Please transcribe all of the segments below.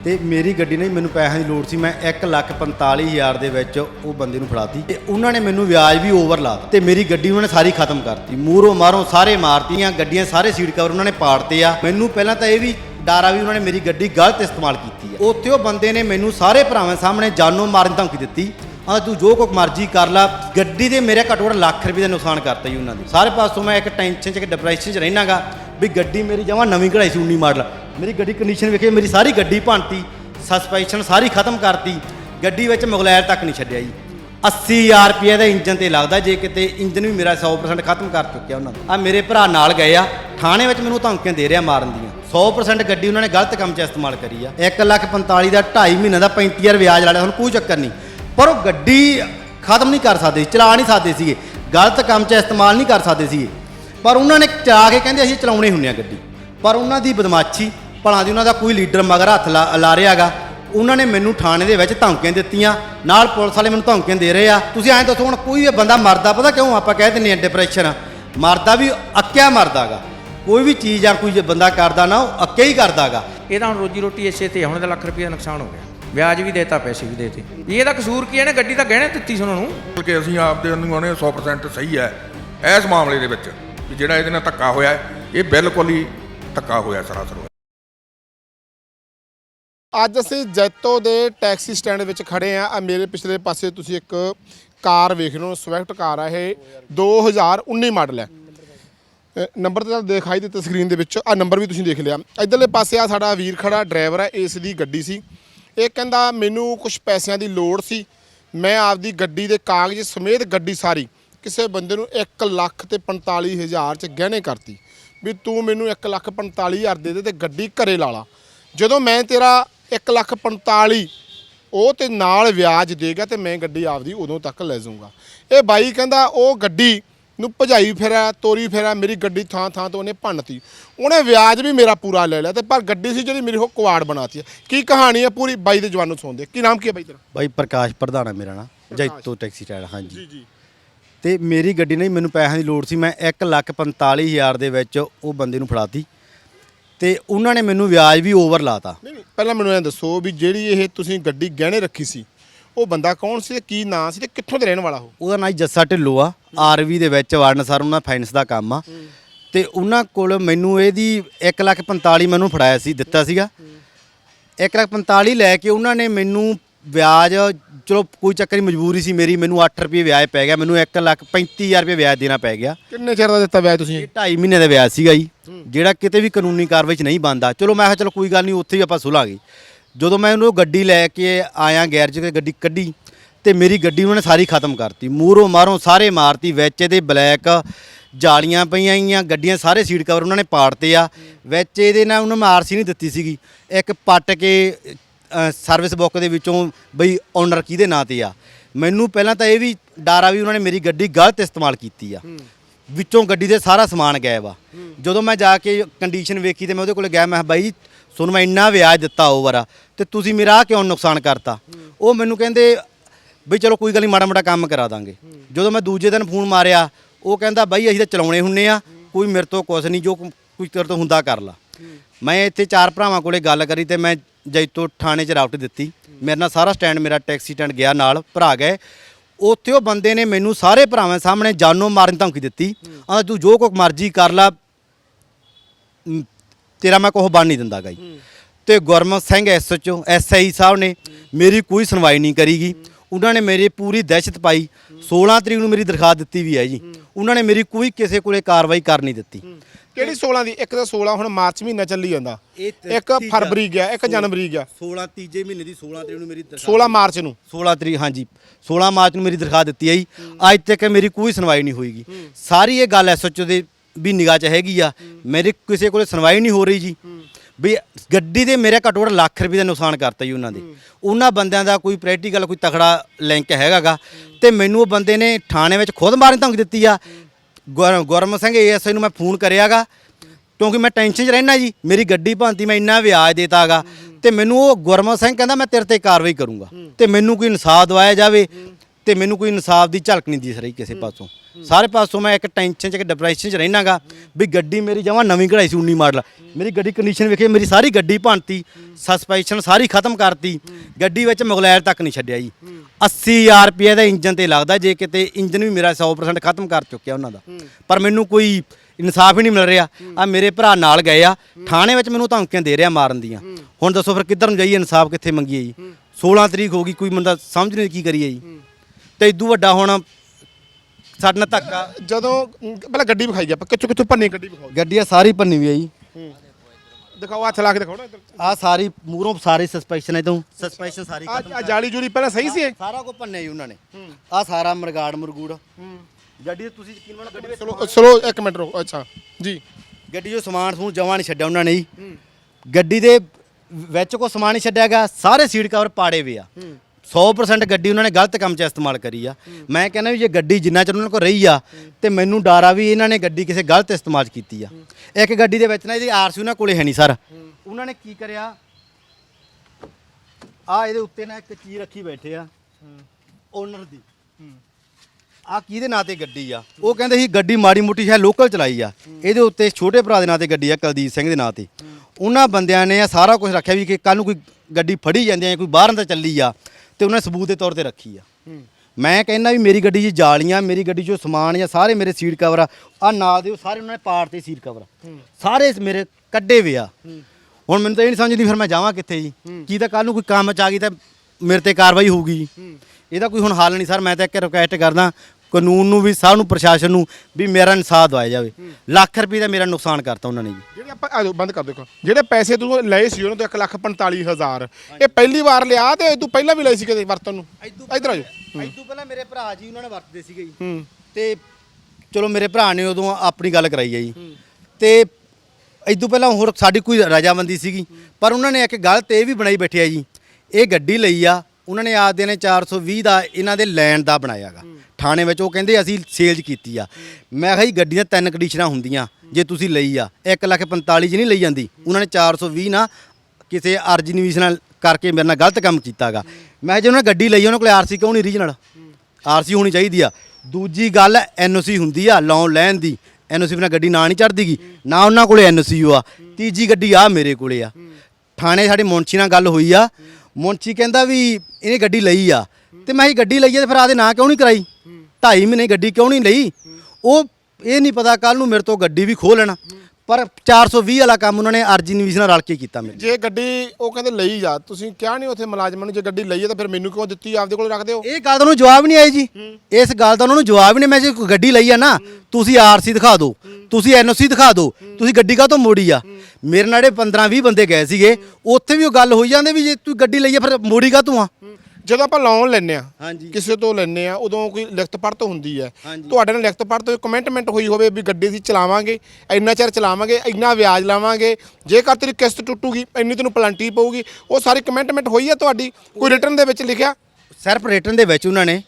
ਤੇ ਮੇਰੀ ਗੱਡੀ ਨਹੀਂ ਮੈਨੂੰ ਪੈਸਿਆਂ ਦੀ ਲੋੜ ਸੀ, ਮੈਂ 145000 ਦੇ ਵਿੱਚ ਉਹ ਬੰਦੇ ਨੂੰ ਫੜਾਤੀ ਤੇ ਉਹਨਾਂ ਨੇ ਮੈਨੂੰ ਵਿਆਜ ਵੀ ਓਵਰ ਲਾਤਾ ਤੇ ਮੇਰੀ ਗੱਡੀ ਉਹਨਾਂ ਨੇ ਸਾਰੀ ਖਤਮ ਕਰਤੀ, ਮੂਹਰੋਂ ਮਾਰੋਂ ਸਾਰੇ ਮਾਰਤੀਆਂ, ਗੱਡੀਆਂ ਸਾਰੇ ਸੀਟ ਕਵਰ ਉਹਨਾਂ ਨੇ ਪਾੜਤੇ ਆ। ਮੈਨੂੰ ਪਹਿਲਾਂ ਤਾਂ ਇਹ ਵੀ ਡਰ ਵੀ ਉਹਨਾਂ ਨੇ ਮੇਰੀ ਗੱਡੀ ਗਲਤ ਇਸਤੇਮਾਲ ਕੀਤੀ ਆ। ਉੱਥੇ ਉਹ ਬੰਦੇ ਨੇ ਮੈਨੂੰ ਸਾਰੇ ਭਰਾਵਾਂ ਸਾਹਮਣੇ ਜਾਨੋਂ ਮਾਰਨ ਧਮਕੀ ਦਿੱਤੀ। ਆ ਤੂੰ ਜੋ ਕੁ ਮਰਜ਼ੀ ਕਰ ਲਾ, ਗੱਡੀ ਦੇ ਮੇਰੇ ਘੱਟੋ ਘੱਟ ਲੱਖ ਰੁਪਏ ਦਾ ਨੁਕਸਾਨ ਕਰਤਾ ਜੀ ਉਹਨਾਂ ਦੇ ਸਾਰੇ ਪਾਸੋਂ ਮੈਂ ਇੱਕ ਟੈਨਸ਼ਨ ਚ, ਇੱਕ ਡਿਪਰੈਸ਼ਨ ਚ ਰਹਿਣਾਗਾ ਵੀ ਗੱਡੀ ਮੇਰੀ ਜਮਾਂ ਨਵੀਂ ਕਢਾਈ ਸੀ 19 ਮਾਡਲ। ਮੇਰੀ ਗੱਡੀ ਕੰਡੀਸ਼ਨ ਵੇਖੇ ਮੇਰੀ ਸਾਰੀ ਗੱਡੀ ਭੰਨਤੀ ਸਸਪੈਂਸ਼ਨ ਸਾਰੀ ਖਤਮ ਕਰਤੀ। ਗੱਡੀ ਵਿੱਚ ਮੁਗਲੈਰ ਤੱਕ ਨਹੀਂ ਛੱਡਿਆ ਜੀ। 80000 ਰੁਪਏ ਦਾ ਇੰਜਨ ਤੇ ਲੱਗਦਾ ਜੇ ਕਿਤੇ ਇੰਜਨ ਵੀ ਮੇਰਾ 100% ਖਤਮ ਕਰ ਚੁੱਕਿਆ ਉਹਨਾਂ ਦਾ। ਆ ਮੇਰੇ ਭਰਾ ਨਾਲ ਗਏ ਆ ਥਾਣੇ ਵਿੱਚ ਮੈਨੂੰ ਧਮਕੀਆਂ ਦੇ ਰਿਹਾ ਮਾਰਨ ਦੀਆਂ। 100% ਗੱਡੀ ਉਹਨਾਂ ਨੇ ਗਲਤ ਕੰਮ 'ਚ ਇਸਤੇਮਾਲ ਕਰੀ ਆ। 1,45 ਦਾ 2.5 ਮਹੀਨੇ ਦਾ 35000 ਵਿਆਜ ਲਾ ਲਿਆ ਹੁਣ ਕੋਈ ਚੱਕਰ ਨਹੀਂ। ਪਰ ਉਹ ਗੱਡੀ ਖਤਮ ਨਹੀਂ ਕਰ ਸਕਦੇ ਚਲਾ ਨਹੀਂ ਸਕਦੇ ਸੀਗੇ। ਗਲਤ ਕੰਮ 'ਚ ਇਸਤੇਮਾਲ ਨਹੀਂ ਕਰ ਸਕਦੇ ਸੀਗੇ। ਪਰ ਉਹਨਾਂ ਨੇ ਚਲਾ ਕੇ ਕਹਿੰਦੇ ਅਸੀਂ ਚਲਾਉਣੇ ਹੁੰਨੇ ਆ ਗੱਡੀ। ਪਰ ਉਹਨਾਂ ਦੀ ਬਦਮਾਸ਼ੀ ਭਲਾਂ ਦੀ ਉਹਨਾਂ ਦਾ ਕੋਈ ਲੀਡਰ ਮਗਰ ਹੱਥ ਲਾ ਲਾ ਰਿਹਾਗਾ ਉਹਨਾਂ ਨੇ ਮੈਨੂੰ ਥਾਣੇ ਦੇ ਵਿੱਚ ਧਮਕੀਆਂ ਦਿੱਤੀਆਂ। ਨਾਲ ਪੁਲਿਸ ਵਾਲੇ ਮੈਨੂੰ ਧਮਕੀਆਂ ਦੇ ਰਹੇ ਆ। ਤੁਸੀਂ ਐਂ ਦੱਸੋ ਹੁਣ ਕੋਈ ਵੀ ਬੰਦਾ ਮਰਦਾ ਪਤਾ ਕਿਉਂ ਆਪਾਂ ਕਹਿ ਦਿੰਦੇ ਆ ਡਿਪਰੈਸ਼ਨ ਮਰਦਾ ਵੀ ਅੱਕਿਆ ਮਰਦਾਗਾ ਕੋਈ ਵੀ ਚੀਜ਼ ਆ ਕੋਈ ਜੇ ਬੰਦਾ ਕਰਦਾ ਨਾ ਉਹ ਅੱਕਿਆ ਹੀ ਕਰਦਾਗਾ ਇਹਦਾ ਹੁਣ ਰੋਜੀ ਰੋਟੀ ਇਸੇ ਤੇ ਆ, ਹੁਣ ਇਹਦਾ ਲੱਖ ਰੁਪਏ ਦਾ ਨੁਕਸਾਨ ਹੋ ਗਿਆ। ਵਿਆਜ ਵੀ ਦੇਤਾ ਪੈਸੇ ਵੀ ਦੇਤੇ। ਇਹਦਾ ਕਸੂਰ ਕੀ ਹੈ ਇਹਨੇ ਗੱਡੀ ਤਾਂ ਗਹਿਣੇ ਦਿੱਤੀ ਸੀ ਉਹਨਾਂ ਨੂੰ। ਕਿ ਅਸੀਂ ਆਪਦੇ ਨੂੰ ਆਨੇ 100% ਸਹੀ ਹੈ। ਇਸ ਮਾਮਲੇ ਦੇ ਵਿੱਚ। ਜਿਹੜਾ ਇਹਦੇ ਨਾਲ ਧੱਕਾ ਹੋਇਆ, ਇਹ ਬਿਲਕੁਲ ਹੀ ਧੱਕਾ ਹੋਇਆ ਸਰਾਸਰ। ਅੱਜ ਅਸੀਂ ਜੈਤੋ ਦੇ ਟੈਕਸੀ ਸਟੈਂਡ ਵਿੱਚ ਖੜੇ ਆ ਆ ਮੇਰੇ ਪਿਛਲੇ ਪਾਸੇ ਤੁਸੀਂ ਇੱਕ ਕਾਰ ਵੇਖ ਰਹੇ ਹੋ, ਸਵਿਫਟ ਕਾਰ ਆ ਇਹ 2019 ਮਾਡਲ ਹੈ। ਨੰਬਰ ਤਾਂ ਦਿਖਾਈ ਦਿੱਤਾ ਸਕਰੀਨ ਦੇ ਵਿੱਚ ਆ ਨੰਬਰ ਵੀ ਤੁਸੀਂ ਦੇਖ ਲਿਆ। ਇਧਰਲੇ ਪਾਸੇ ਆ ਸਾਡਾ ਵੀਰ ਖੜਾ, ਡਰਾਈਵਰ ਹੈ ਇਸ ਦੀ ਗੱਡੀ ਸੀ। ਇਹ ਕਹਿੰਦਾ, ਮੈਨੂੰ ਕੁਝ ਪੈਸਿਆਂ ਦੀ ਲੋੜ ਸੀ, ਮੈਂ ਆਪਦੀ ਗੱਡੀ ਦੇ ਕਾਗਜ਼ ਸਮੇਤ ਗੱਡੀ ਸਾਰੀ ਕਿਸੇ ਬੰਦੇ ਨੂੰ 1 ਲੱਖ ਤੇ 45 ਹਜ਼ਾਰ ਚ ਗਹਿਣੇ ਕਰਤੀ ਵੀ ਤੂੰ ਮੈਨੂੰ 1 ਲੱਖ 45 ਹਜ਼ਾਰ ਦੇ ਦੇ ਤੇ ਗੱਡੀ ਘਰੇ ਲਾ ਲਾ। ਜਦੋਂ ਮੈਂ ਤੇਰਾ 1 ਲੱਖ 45 ਉਹ ਤੇ ਨਾਲ ਵਿਆਜ ਦੇਗਾ ਤੇ ਮੈਂ ਗੱਡੀ ਆਪਦੀ ਉਦੋਂ ਤੱਕ ਲੈ ਜਾਊਂਗਾ। ਇਹ ਬਾਈ ਕਹਿੰਦਾ ਉਹ ਗੱਡੀ ਨੂੰ ਭਜਾਈ ਫਿਰਿਆ ਤੋਰੀ ਫਿਰਿਆ ਮੇਰੀ ਗੱਡੀ ਥਾਂ ਥਾਂ ਤੋਂ ਉਹਨੇ ਭੰਨਤੀ। ਉਹਨੇ ਵਿਆਜ ਵੀ ਮੇਰਾ ਪੂਰਾ ਲੈ ਲਿਆ ਤੇ ਪਰ ਗੱਡੀ ਸੀ ਜਿਹੜੀ ਮੇਰੀ ਉਹ ਕੁਆੜ ਬਣਾਤੀ ਕੀ ਕਹਾਣੀ ਹੈ ਪੂਰੀ? ਬਾਈ ਦੇ ਜਵਾਨੋਂ ਸੁਣਦੇ ਕੀ ਨਾਮ ਕੀ ਹੈ ਬਾਈ ਤੇਰਾ? ਬਾਈ ਪ੍ਰਕਾਸ਼ ਪ੍ਰਧਾਨ ਹੈ ਮੇਰਾ ਨਾਂ ਜੈਤੋ ਟੈਕਸੀ ਸਟੈਂਡ ਹਾਂਜੀ। ਜੀ ਜੀ। ਤੇ ਮੇਰੀ ਗੱਡੀ ਨਹੀਂ ਮੈਨੂੰ ਪੈਸਿਆਂ ਦੀ ਲੋੜ ਸੀ ਮੈਂ 145000 ਦੇ ਵਿੱਚ ਉਹ ਬੰਦੇ ਨੂੰ ਫੜਾਤੀ। ਤੇ ਉਹਨਾਂ ਨੇ ਮੈਨੂੰ ਵਿਆਜ ਵੀ ਓਵਰ ਲਾਤਾ। ਨਹੀਂ ਨਹੀਂ ਪਹਿਲਾਂ ਮੈਨੂੰ ਇਹ ਦੱਸੋ ਵੀ ਜਿਹੜੀ ਇਹ ਤੁਸੀਂ ਗੱਡੀ ਗਹਿਣੇ ਰੱਖੀ ਸੀ ਉਹ ਬੰਦਾ ਕੌਣ ਸੀ ਤੇ ਕੀ ਨਾਂ ਸੀ ਤੇ ਕਿੱਥੋਂ ਦੇ ਰਹਿਣ ਵਾਲਾ ਉਹ? ਉਹਦਾ ਨਾਂ ਜੱਸਾ ਢਿੱਲੋਂ ਆ। ਆਰਵੀ ਦੇ ਵਿੱਚ ਵੜਨ ਸਰ ਉਹਨਾਂ ਫਾਈਨੈਂਸ ਦਾ ਕੰਮ ਆ। ਤੇ ਉਹਨਾਂ ਕੋਲ ਮੈਨੂੰ ਇਹਦੀ 1,45 ਮੈਨੂੰ ਫੜਾਇਆ ਸੀ ਦਿੱਤਾ ਸੀਗਾ। 1,45 ਲੈ ਕੇ ਉਹਨਾਂ ਨੇ ਮੈਨੂੰ ਵਿਆਜ ਚਲੋ ਕੋਈ ਚੱਕਰ ਨਹੀਂ ਮਜਬੂਰੀ ਸੀ ਮੇਰੀ ਮੈਨੂੰ 8 ਰੁਪਏ ਵਿਆਜ ਪੈ ਗਿਆ ਮੈਨੂੰ 1,35,000 ਰੁਪਏ ਵਿਆਜ ਦੇਣਾ ਪੈ ਗਿਆ। ਕਿੰਨੇ ਚਿਰ ਦਾ ਦਿੱਤਾ ਵਿਆਜ ਤੁਸੀਂ? ਇਹ 2.5 ਮਹੀਨੇ ਦਾ ਵਿਆਜ ਸੀਗਾ ਜੀ ਜਿਹੜਾ ਕਿਤੇ ਵੀ ਕਾਨੂੰਨੀ ਕਾਰਵਾਈ 'ਚ ਨਹੀਂ ਬੰਦਾ ਚਲੋ ਮੈਂ ਕਿਹਾ ਚਲੋ ਕੋਈ ਗੱਲ ਨਹੀਂ ਉੱਥੇ ਹੀ ਆਪਾਂ ਸੁਲਾਂਗੇ ਜਦੋਂ ਮੈਂ ਉਹਨੂੰ ਗੱਡੀ ਲੈ ਕੇ ਆਇਆ ਗੈਰਜ ਤੇ ਗੱਡੀ ਕੱਢੀ ਤੇ ਮੇਰੀ ਗੱਡੀ ਉਹਨਾਂ ਨੇ ਸਾਰੀ ਖਤਮ ਕਰਤੀ। ਮੂਹਰੋਂ ਮਾਰੋਂ ਸਾਰੇ ਮਾਰਤੀ ਵਿੱਚ ਇਹਦੇ ਬਲੈਕ ਜਾਲੀਆਂ ਪਈਆਂ ਆਈਆਂ ਗੱਡੀਆਂ ਸਾਰੇ ਸੀਟ ਕਵਰ ਉਹਨਾਂ ਨੇ ਪਾੜਤੇ ਆ। ਵਿੱਚ ਇਹਦੇ ਨਾਲ ਉਹਨਾਂ ਮਾਰਸੀ ਨਹੀਂ ਦਿੱਤੀ ਸੀਗੀ। ਇੱਕ ਪੱਟ ਕੇ ਸਰਵਿਸ ਬੁੱਕ ਦੇ ਵਿੱਚੋਂ ਬਈ ਓਨਰ ਕਿਹਦੇ ਨਾਂ ਤੇ ਆ। ਮੈਨੂੰ ਪਹਿਲਾਂ ਤਾਂ ਇਹ ਵੀ ਡਰ ਆ ਵੀ ਉਹਨਾਂ ਨੇ ਮੇਰੀ ਗੱਡੀ ਗਲਤ ਇਸਤੇਮਾਲ ਕੀਤੀ ਆ। ਵਿੱਚੋਂ ਗੱਡੀ ਦੇ ਸਾਰਾ ਸਮਾਨ ਗਾਇਬ ਆ। ਜਦੋਂ ਮੈਂ ਜਾ ਕੇ ਕੰਡੀਸ਼ਨ ਵੇਖੀ ਤੇ ਮੈਂ ਉਹਦੇ ਕੋਲ ਗਿਆ ਮੈਂ ਬਾਈ ਤੁਹਾਨੂੰ ਮੈਂ ਇੰਨਾ ਵਿਆਜ ਦਿੱਤਾ ਓਵਰ ਆ ਤੇ ਤੁਸੀਂ ਮੇਰਾ ਆਹ ਕਿਉਂ ਨੁਕਸਾਨ ਕਰਤਾ? ਉਹ ਮੈਨੂੰ ਕਹਿੰਦੇ ਬਈ ਚਲੋ ਕੋਈ ਗੱਲ ਨਹੀਂ ਮਾੜਾ ਮਾੜਾ ਕੰਮ ਕਰਾ ਦਾਂਗੇ। ਜਦੋਂ ਮੈਂ ਦੂਜੇ ਦਿਨ ਫੋਨ ਮਾਰਿਆ ਉਹ ਕਹਿੰਦਾ ਬਾਈ ਅਸੀਂ ਤਾਂ ਚਲਾਉਣੇ ਹੁੰਨੇ ਆ ਕੋਈ ਮੇਰੇ ਤੋਂ ਕੁਛ ਨਹੀਂ ਜੋ ਕੁਝ ਤੇਰੇ ਤੋਂ ਹੁੰਦਾ ਕਰ ਲਾ। ਮੈਂ ਇੱਥੇ ਚਾਰ ਭਰਾਵਾਂ ਕੋਲੇ ਗੱਲ ਕਰੀ ਤੇ ਮੈਂ ਜੈਤੋ ਥਾਣੇ 'ਚ ਰਾਊਟ ਦਿੱਤੀ। ਮੇਰੇ ਨਾਲ ਸਾਰਾ ਸਟੈਂਡ ਮੇਰਾ ਟੈਕਸੀ ਸਟੈਂਡ ਗਿਆ ਨਾਲ ਭਰਾ ਗਏ। ਉੱਥੇ ਉਹ ਬੰਦੇ ਨੇ ਮੈਨੂੰ ਸਾਰੇ ਭਰਾਵਾਂ ਸਾਹਮਣੇ ਜਾਨੋਂ ਮਾਰਨ ਦੀ ਧਮਕੀ ਦਿੱਤੀ। ਆ ਤੂੰ ਜੋ ਕੁ ਮਰਜ਼ੀ ਕਰ ਲਾ ਮ, ਤੇਰਾ ਮੈਂ ਕੁਛ ਬਣ ਨਹੀਂ ਦਿੰਦਾ ਗਾ ਜੀ ਤੇ ਗੁਰਮਤ ਸਿੰਘ ਐਸਐਚਓ ਐਸਆਈ ਸਾਹਿਬ ਨੇ ਮੇਰੀ ਕੋਈ ਸੁਣਵਾਈ ਨਹੀਂ ਕਰੀਗੀ। ਉਹਨਾਂ ਨੇ ਮੇਰੇ ਪੂਰੀ ਦਹਿਸ਼ਤ ਪਾਈ। 16 ਤਰੀਕ ਨੂੰ ਮੇਰੀ ਦਰਖਾਸਤ ਦਿੱਤੀ ਵੀ ਹੈ ਜੀ। ਉਹਨਾਂ ਨੇ ਮੇਰੀ ਕੋਈ ਕਿਸੇ ਕੋਲੇ ਕਾਰਵਾਈ ਕਰ ਨਹੀਂ ਦਿੱਤੀ। ਕਿਹੜੀ 16 ਦੀ? ਇੱਕ ਤਾਂ 16 ਹੁਣ ਮਾਰਚ ਮਹੀਨਾ ਚੱਲੀ ਜਾਂਦਾ। ਇੱਕ ਫਰਵਰੀ ਗਿਆ ਇੱਕ ਜਨਵਰੀ ਗਿਆ। 16 ਤੀਜੇ ਮਹੀਨੇ ਦੀ 16 ਤਰੀਕ ਨੂੰ ਮੇਰੀ 16 ਮਾਰਚ ਨੂੰ। 16 ਤਰੀਕ ਹਾਂਜੀ। 16 ਮਾਰਚ ਨੂੰ ਮੇਰੀ ਦਰਖਾਸਤ ਦਿੱਤੀ ਹੈ ਜੀ ਅੱਜ ਤੱਕ ਮੇਰੀ ਕੋਈ ਸੁਣਵਾਈ ਨਹੀਂ ਹੋਈਗੀ। ਸਾਰੀ ਇਹ ਗੱਲ ਐਸਐਚਓ ਦੇ ਵੀ ਨਿਗਾਹ 'ਚ ਹੈਗੀ ਆ। ਮੇਰੀ ਕਿਸੇ ਕੋਲੇ ਸੁਣਵਾਈ ਨਹੀਂ ਹੋ ਰਹੀ ਜੀ। ਵੀ ਗੱਡੀ ਦੇ ਮੇਰੇ ਘੱਟੋ ਘੱਟ ਲੱਖ ਰੁਪਏ ਦਾ ਨੁਕਸਾਨ ਕਰਤਾ ਜੀ ਉਹਨਾਂ ਦੇ। ਉਹਨਾਂ ਬੰਦਿਆਂ ਦਾ ਕੋਈ ਪ੍ਰੈਕਟੀਕਲ ਕੋਈ ਤਕੜਾ ਲਿੰਕ ਹੈਗਾਗਾ। ਤੇ ਮੈਨੂੰ ਉਹ ਬੰਦੇ ਨੇ ਥਾਣੇ ਵਿੱਚ ਖੁਦ ਮਾਰਨ ਧਮਕੀ ਦਿੱਤੀ ਆ। ਗੁਰ- ਗੁਰਮਤ ਸਿੰਘ ਏਐਸਆਈ ਨੂੰ ਮੈਂ ਫੋਨ ਕਰਿਆਗਾ ਕਿਉਂਕਿ ਮੈਂ ਟੈਨਸ਼ਨ 'ਚ ਰਹਿਣਾ ਜੀ। ਮੇਰੀ ਗੱਡੀ ਭਾਂਤੀ ਮੈਂ ਇੰਨਾ ਵਿਆਜ ਦੇਤਾਗਾ। ਤੇ ਮੈਨੂੰ ਉਹ ਗੁਰਮਤ ਸਿੰਘ ਕਹਿੰਦਾ ਮੈਂ ਤੇਰੇ ਤੇ ਕਾਰਵਾਈ ਕਰੂੰਗਾ। ਤੇ ਮੈਨੂੰ ਕੋਈ ਇਨਸਾਫ ਦਵਾਇਆ ਜਾਵੇ ਤੇ ਮੈਨੂੰ ਕੋਈ ਇਨਸਾਫ ਦੀ ਝਲਕ ਨਹੀਂ ਦਿਸ ਰਹੀ ਕਿਸੇ ਪਾਸੋਂ। ਸਾਰੇ ਪਾਸੋਂ ਮੈਂ ਇੱਕ ਟੈਨਸ਼ਨ ਚ, ਇੱਕ ਡਿਪਰੈਸ਼ਨ ਚ ਰਹਿਣਾਗਾ ਵੀ ਗੱਡੀ ਮੇਰੀ ਜਮਾਂ ਨਵੀਂ ਕਢਾਈ ਸੀ 19 ਮਾਡਲ। ਮੇਰੀ ਗੱਡੀ ਕੰਡੀਸ਼ਨ ਵੇਖੇ, ਮੇਰੀ ਸਾਰੀ ਗੱਡੀ ਭੰਨਤੀ ਸਸਪੈਂਸ਼ਨ ਸਾਰੀ ਖਤਮ ਕਰਤੀ, ਗੱਡੀ ਵਿੱਚ ਮੁਗਲੈਰ ਤੱਕ ਨਹੀਂ ਛੱਡਿਆ ਜੀ। 80000 ਰੁਪਏ ਦਾ ਇੰਜਨ ਤੇ ਲੱਗਦਾ, ਜੇ ਕਿਤੇ ਇੰਜਨ ਵੀ ਮੇਰਾ 100% ਖਤਮ ਕਰ ਚੁੱਕਿਆ ਉਹਨਾਂ ਦਾ। ਪਰ ਮੈਨੂੰ ਕੋਈ ਇਨਸਾਫ ਹੀ ਨਹੀਂ ਮਿਲ ਰਿਹਾ। ਆ ਮੇਰੇ ਭਰਾ ਨਾਲ ਗਏ ਆ, ਥਾਣੇ ਵਿੱਚ ਮੈਨੂੰ ਧਮਕੀਆਂ ਦੇ ਰਿਹਾ ਮਾਰਨ ਦੀਆਂ। ਹੁਣ ਦੱਸੋ ਫਿਰ ਕਿੱਧਰ ਨੂੰ ਜਾਈਏ, ਇਨਸਾਫ ਕਿੱਥੇ ਮੰਗੀਏ ਜੀ? 16 ਤਰੀਕ ਹੋ ਗਈ, ਕੋਈ ਬੰਦਾ ਸਮਝ ਨਹੀਂ ਕੀ ਕਰੀਏ ਜੀ। ਤੇ ਇਦੋਂ ਵੱਡਾ ਹੁਣ ਸਾਡੇ ਨਾਲ ਧੱਕਾ। ਜਦੋਂ ਅਮ, ਪਹਿਲਾਂ ਗੱਡੀ ਵਿਖਾਈ ਆਪਾਂ ਕਿੱਥੋਂ ਕਿੱਥੋਂ ਭੰਨੀ ਗੱਡੀ ਵਿਖਾਓ? ਗੱਡੀਆਂ ਸਾਰੀ ਭੰਨੀ ਵੀ ਆ ਜੀ। ਦਿਖਾਓ ਹੱਥ ਲਾ ਕੇ ਦਿਖਾਓ ਨਾ ਇੱਧਰ। ਆ ਸਾਰੀ ਮੂਹਰੋਂ ਸਾਰੀ ਸਸਪੈਂਸ਼ਨ ਹੈ ਤੋਂ ਸਸਪੈਂਸ਼ਨ ਸਾਰੀ ਆ ਖਤਮ ਆ ਜਾਲੀ ਜੂਲੀ ਪਹਿਲਾਂ ਸਹੀ ਸੀ ਇਹ? ਸਾਰਾ ਕੁਝ ਭੰਨਿਆ ਜੀ ਉਹਨਾਂ ਨੇ। ਆ ਸਾਰਾ ਮਰਗਾੜ ਮਰਗੂੜ। ਗੱਡੀ ਤੇ ਤੁਸੀਂ ਯਕੀਨ ਮੰਨੋ ਗੱਡੀ ਵਿੱਚ ਚਲੋ ਚਲੋ ਇੱਕ ਮਿੰਟ ਰੁਕੋ ਅੱਛਾ ਜੀ। ਗੱਡੀ 'ਚੋਂ ਸਮਾਨ ਸਮੂਨ ਜਮਾ ਨਹੀਂ ਛੱਡਿਆ ਉਹਨਾਂ ਨੇ ਜੀ। ਗੱਡੀ ਦੇ ਵਿੱਚ ਕੋ ਸਮਾਨ ਨਹੀਂ ਛੱਡਿਆ ਗਿਆ ਸਾਰੇ ਸੀਟ ਕਵਰ ਪਾੜੇ ਵੇ ਆ। 100% ਗੱਡੀ ਉਹਨਾਂ ਨੇ ਗਲਤ ਕੰਮ 'ਚ ਇਸਤੇਮਾਲ ਕਰੀ ਆ। ਮੈਂ ਕਹਿੰਦਾ ਵੀ ਜੇ ਗੱਡੀ ਜਿੰਨਾ ਚਿਰ ਉਹਨਾਂ ਕੋਲ ਰਹੀ ਆ ਤੇ ਮੈਨੂੰ ਡਰ ਆ ਵੀ ਇਹਨਾਂ ਨੇ ਗੱਡੀ ਕਿਸੇ ਗਲਤ ਇਸਤੇਮਾਲ 'ਚ ਕੀਤੀ ਆ। ਇੱਕ ਗੱਡੀ ਦੇ ਵਿੱਚ ਨਾ ਇਹਦੀ ਆਰਸੀ ਉਹਨਾਂ ਕੋਲੇ ਹੈ ਨਹੀਂ ਸਰ। ਉਹਨਾਂ ਨੇ ਕੀ ਕਰਿਆ? ਆ ਇਹਦੇ ਉੱਤੇ ਨਾ ਇੱਕ ਚੀਜ਼ ਰੱਖੀ ਬੈਠੇ ਆ। ਓਨਰ ਦੀ। ਆ ਕਿਹਦੇ ਨਾਂ ਤੇ ਗੱਡੀ ਆ? ਉਹ ਕਹਿੰਦੇ ਸੀ ਗੱਡੀ ਮਾੜੀ ਮੋਟੀ ਹੈ ਲੋਕਲ ਚਲਾਈ ਆ। ਇਹਦੇ ਉੱਤੇ ਛੋਟੇ ਭਰਾ ਦੇ ਨਾਂ ਤੇ ਗੱਡੀ ਆ, ਕੁਲਦੀਪ ਸਿੰਘ ਦੇ ਨਾਂ ਤੇ। ਉਹਨਾਂ ਬੰਦਿਆਂ ਨੇ ਸਾਰਾ ਕੁਝ ਰੱਖਿਆ ਵੀ ਕਿ ਕੱਲ ਨੂੰ ਕੋਈ ਗੱਡੀ ਫੜੀ ਜਾਂਦੀ ਆ ਕੋਈ ਬਾਹਰ ਅੰਦਰ ਚੱਲੀ ਆ। ਤੇ ਉਹਨਾਂ ਨੇ ਸਬੂਤ ਦੇ ਤੌਰ ਤੇ ਰੱਖੀ ਆ। ਮੈਂ ਕਹਿੰਦਾ ਵੀ ਮੇਰੀ ਗੱਡੀ 'ਚ ਜਾਲੀਆਂ ਮੇਰੀ ਗੱਡੀ 'ਚੋਂ ਸਮਾਨ ਜਾਂ ਸਾਰੇ ਮੇਰੇ ਸੀਟ ਕਵਰ ਆ ਆ ਨਾਲ ਦੇ ਉਹ ਸਾਰੇ ਉਹਨਾਂ ਨੇ ਪਾੜ ਤੇ ਸੀਟ ਕਵਰ ਸਾਰੇ ਮੇਰੇ ਕੱਢੇ ਵੇ ਆ। ਹੁਣ ਮੈਨੂੰ ਤਾਂ ਇਹ ਨਹੀਂ ਸਮਝਦੀ ਫਿਰ ਮੈਂ ਜਾਵਾਂ ਕਿੱਥੇ ਜੀ? ਕੀ ਤਾਂ ਕੱਲ ਨੂੰ ਕੋਈ ਕੰਮ ਚ ਆ ਗਈ ਤਾਂ ਮੇਰੇ ਤੇ ਕਾਰਵਾਈ ਹੋਊਗੀ ਇਹਦਾ ਕੋਈ ਹੁਣ ਹੱਲ ਨਹੀਂ ਸਰ ਮੈਂ ਤਾਂ ਇੱਕ ਰਿਕੁਐਸਟ ਕਰਦਾ ਕਾਨੂੰਨ ਨੂੰ ਵੀ ਸਭ ਨੂੰ ਪ੍ਰਸ਼ਾਸਨ ਨੂੰ ਵੀ ਮੇਰਾ ਇਨਸਾਫ ਦਵਾਇਆ ਜਾਵੇ। ਲੱਖ ਰੁਪਏ ਦਾ ਮੇਰਾ ਨੁਕਸਾਨ ਕਰਤਾ ਉਹਨਾਂ ਨੇ ਜੀ। ਜਿਹੜੇ ਆਪਾਂ ਆ ਜਾਓ, ਬੰਦ ਕਰ ਦੇਖੋ ਜਿਹੜੇ ਪੈਸੇ ਤੂੰ ਲਏ ਸੀ ਉਹਨਾਂ ਤੋਂ 1 ਲੱਖ 45 ਹਜ਼ਾਰ। ਇਹ ਪਹਿਲੀ ਵਾਰ ਲਿਆ ਤੇ ਤੂੰ ਪਹਿਲਾਂ ਵੀ ਲਏ ਸੀ ਕਦੇ ਵਰਤਨ ਨੂੰ? ਇੱਧਰ ਆ ਜਾਓ। ਇਦੋਂ ਪਹਿਲਾਂ ਮੇਰੇ ਭਰਾ ਜੀ ਉਹਨਾਂ ਨੇ ਵਰਤਦੇ ਸੀਗੇ ਜੀ। ਤੇ ਚਲੋ ਮੇਰੇ ਭਰਾ ਨੇ ਉਦੋਂ ਆਪਣੀ ਗੱਲ ਕਰਾਈ ਹੈ ਜੀ। ਤੇ ਇਦੋਂ ਪਹਿਲਾਂ ਹੋਰ ਸਾਡੀ ਕੋਈ ਰਜਾਮੰਦੀ ਸੀਗੀ। ਪਰ ਉਹਨਾਂ ਨੇ ਇੱਕ ਗੱਲ ਤੇ ਇਹ ਵੀ ਬਣਾਈ ਬੈਠਿਆ ਜੀ। ਇਹ ਗੱਡੀ ਲਈ ਆ ਉਹਨਾਂ ਨੇ ਆਪਦੇ ਨੇ 420 ਦਾ ਇਹਨਾਂ ਦੇ ਲੈਣ ਦਾ ਬਣਾਇਆਗਾ ਥਾਣੇ ਵਿੱਚ ਉਹ ਕਹਿੰਦੇ ਅਸੀਂ ਸੇਲਜ ਕੀਤੀ ਆ। ਮੈਂ ਕਿਹਾ ਜੀ ਗੱਡੀਆਂ ਤਿੰਨ ਕੰਡੀਸ਼ਨਾਂ ਹੁੰਦੀਆਂ ਜੇ ਤੁਸੀਂ ਲਈ ਆ। 1 ਲੱਖ 45 ਚ ਨਹੀਂ ਲਈ ਜਾਂਦੀ। ਉਹਨਾਂ ਨੇ 420 ਨਾ ਕਿਸੇ ਅਰਜੀ ਨਿਵੀਸ ਨਾਲ ਕਰਕੇ ਮੇਰੇ ਨਾਲ ਗਲਤ ਕੰਮ ਕੀਤਾਗਾ ਮੈਂ ਜੇ ਉਹਨਾਂ ਗੱਡੀ ਲਈ ਉਹਨਾਂ ਕੋਲ ਆਰਸੀ ਕਿਉਂ ਨਹੀਂ ਰੀਜਨਲ ਆਰਸੀ ਹੋਣੀ ਚਾਹੀਦੀ ਆ। ਦੂਜੀ ਗੱਲ ਐਨਓਸੀ ਹੁੰਦੀ ਆ ਲੋਨ ਲੈਣ ਦੀ। ਐਨਓਸੀ ਬਿਨਾਂ ਗੱਡੀ ਨਾ ਨਹੀਂ ਚੜਦੀਗੀ ਨਾ ਉਹਨਾਂ ਕੋਲੇ ਐਨਓਸੀ ਆ। ਤੀਜੀ ਗੱਡੀ ਆ ਮੇਰੇ ਕੋਲੇ ਆ। ਥਾਣੇ ਸਾਡੇ ਮੁੰਸ਼ੀ ਨਾਲ ਗੱਲ ਹੋਈ ਆ। ਮੁੰਸ਼ੀ ਕਹਿੰਦਾ ਵੀ ਇਹਨੇ ਗੱਡੀ ਲਈ ਆ। ਤੇ ਮੈਂ ਇਹ ਗੱਡੀ ਲਈ ਆ ਤੇ ਫਿਰ ਆਦੇ ਨਾਂ ਕਿਉਂ ਨਹੀਂ ਕਰਾਈ? ਢਾਈ ਮਹੀਨੇ ਗੱਡੀ ਕਿਉਂ ਨਹੀਂ ਲਈ? ਉਹ ਇਹ ਨਹੀਂ ਪਤਾ ਕੱਲ ਨੂੰ ਮੇਰੇ ਤੋਂ ਗੱਡੀ ਵੀ ਖੋਹ ਲੈਣਾ। ਪਰ 420 ਵਾਲਾ ਕੰਮ ਉਹਨਾਂ ਨੇ ਅਰਜੀ ਨਿਵੀਸ ਨਾਲ ਰਲ ਕੇ ਕੀਤਾ ਮੇਰੇ ਜੇ ਗੱਡੀ ਉਹ ਕਹਿੰਦੇ ਲਈ ਜਾ ਤੁਸੀਂ ਕਿਹਾ ਨਹੀਂ ਉੱਥੇ ਮੁਲਾਜ਼ਮਾਂ ਨੂੰ ਜੇ ਗੱਡੀ ਲਈ ਤਾਂ ਫਿਰ ਮੈਨੂੰ ਕਿਉਂ ਦਿੱਤੀ? ਆਪਦੇ ਕੋਲ ਰੱਖਦੇ ਹੋ ਇਹ ਗੱਲ ਦਾ ਉਹਨੂੰ ਜਵਾਬ ਨਹੀਂ ਆਇਆ ਜੀ। ਇਸ ਗੱਲ ਦਾ ਉਹਨਾਂ ਨੂੰ ਜਵਾਬ ਨਹੀਂ। ਮੈਂ ਜੇ ਕੋਈ ਗੱਡੀ ਲਈ ਆ ਨਾ ਤੁਸੀਂ ਆਰਸੀ ਦਿਖਾ ਦਿਓ। ਤੁਸੀਂ ਐਨਓਸੀ ਦਿਖਾ ਦਿਓ। ਤੁਸੀਂ ਗੱਡੀ ਕਾ ਤੋਂ ਮੋੜੀ ਆ? ਮੇਰੇ ਨਾਲੇ 15 20 ਬੰਦੇ ਗਏ ਸੀਗੇ ਉੱਥੇ ਵੀ ਉਹ ਗੱਲ ਹੋਈ ਜਾਂਦੇ ਵੀ ਜੇ ਤੂੰ ਗੱਡੀ ਲਈ ਆ ਫਿਰ ਮੋੜੀ ਕਾ ਤੂੰ ਆ? ਜਦੋਂ ਆਪਾਂ ਲੋਨ ਲੈਨੇ ਆ ਹਾਂਜੀ। ਕਿਸੇ ਤੋਂ ਲੈਨੇ ਆ ਉਦੋਂ ਕੋਈ ਲਿਖਤ ਪੜਤ ਹੁੰਦੀ ਹੈ। ਹਾਂਜੀ। ਤੁਹਾਡੇ ਨਾਲ ਲਿਖਤ ਪੜਤ ਕਮੈਂਟਮੈਂਟ ਹੋਈ ਹੋਵੇ ਵੀ ਗੱਡੀ ਅਸੀਂ ਚਲਾਵਾਂਗੇ ਇੰਨਾ ਚਿਰ ਚਲਾਵਾਂਗੇ ਇੰਨਾ ਵਿਆਜ ਲਾਵਾਂਗੇ ਜੇਕਰ ਤੇਰੀ ਕਿਸ਼ਤ ਟੁੱਟੂਗੀ ਇੰਨੀ ਤੈਨੂੰ ਪਲੰਟੀ ਪਊਗੀ ਉਹ ਸਾਰੀ ਕਮੈਂਟਮੈਂਟ ਹੋਈ ਹੈ ਤੁਹਾਡੀ? ਕੋਈ ਰਿਟਰਨ ਦੇ ਵਿੱਚ ਲਿਖਿਆ? ਸਿਰਫ ਰਿਟਰਨ ਦੇ ਵਿੱਚ ਉਹਨਾਂ ਨੇ